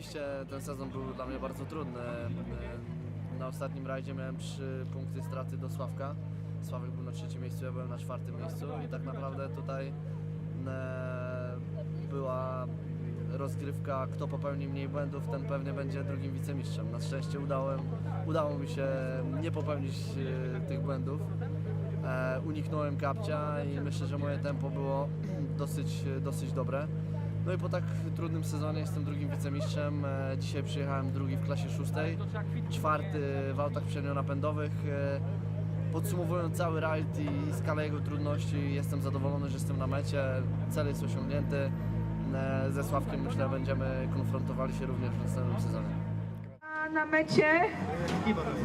Rzeczywiście ten sezon był dla mnie bardzo trudny. Na ostatnim rajdzie miałem trzy punkty straty do Sławka. Sławek był na trzecim miejscu, ja byłem na czwartym miejscu i tak naprawdę tutaj e, była rozgrywka, kto popełni mniej błędów, ten pewnie będzie drugim wicemistrzem. Na szczęście udało, udało mi się nie popełnić e, tych błędów. E, uniknąłem kapcia i myślę, że moje tempo było dosyć, dosyć dobre. No i po tak trudnym sezonie jestem drugim wicemistrzem. E, Dzisiaj przyjechałem drugi w klasie szóstej, czwarty w autach przednionapędowych. E, Podsumowując cały rajd i skalę jego trudności, jestem zadowolony, że jestem na mecie. Cel jest osiągnięty. e, ze Sławkiem myślę będziemy konfrontowali się również w następnym sezonie. Na mecie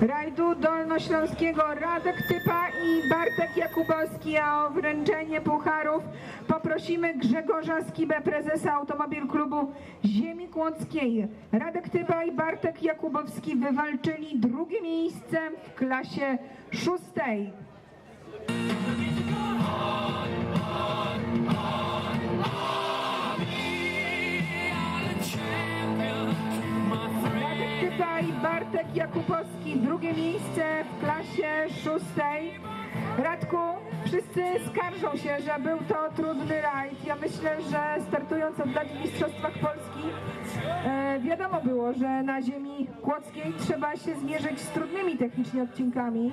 rajdu dolnośląskiego Radek Typa i Bartek Jakubowski, a o wręczenie pucharów poprosimy Grzegorza Skibę, prezesa Automobil Klubu Ziemi Kłodzkiej. Radek Typa i Bartek Jakubowski wywalczyli drugie miejsce w klasie szóstej. Bartek Jakubowski, drugie miejsce w klasie szóstej. Radku, wszyscy skarżą się, że był to trudny rajd. Ja myślę, że startując od lat w Mistrzostwach Polski, e, wiadomo było, że na ziemi kłodzkiej trzeba się zmierzyć z trudnymi technicznie odcinkami.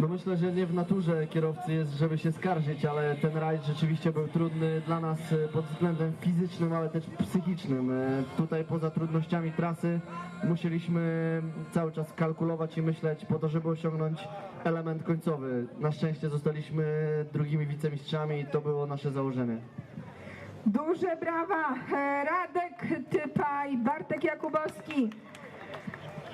No myślę, że nie w naturze kierowcy jest, żeby się skarżyć, ale ten rajd rzeczywiście był trudny dla nas e, pod względem fizycznym, ale też psychicznym. E, Tutaj poza trudnościami trasy musieliśmy cały czas kalkulować i myśleć po to, żeby osiągnąć element końcowy. Na szczęście zostaliśmy drugimi wicemistrzami i to było nasze założenie. Duże brawa! E, Radek Typa i Bartek Jakubowski.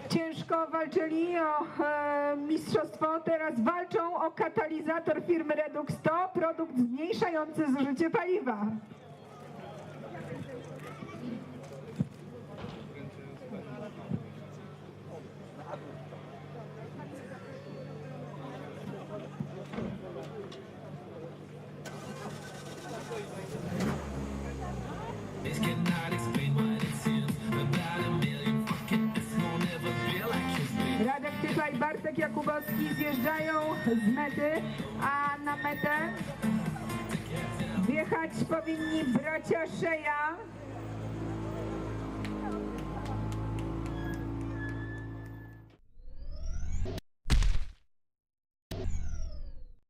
Ciężko walczyli o e, mistrzostwo, teraz walczą o katalizator firmy Redux. To produkt zmniejszający zużycie paliwa. Jakubowski zjeżdżają z mety, a na metę wjechać powinni bracia Szeja.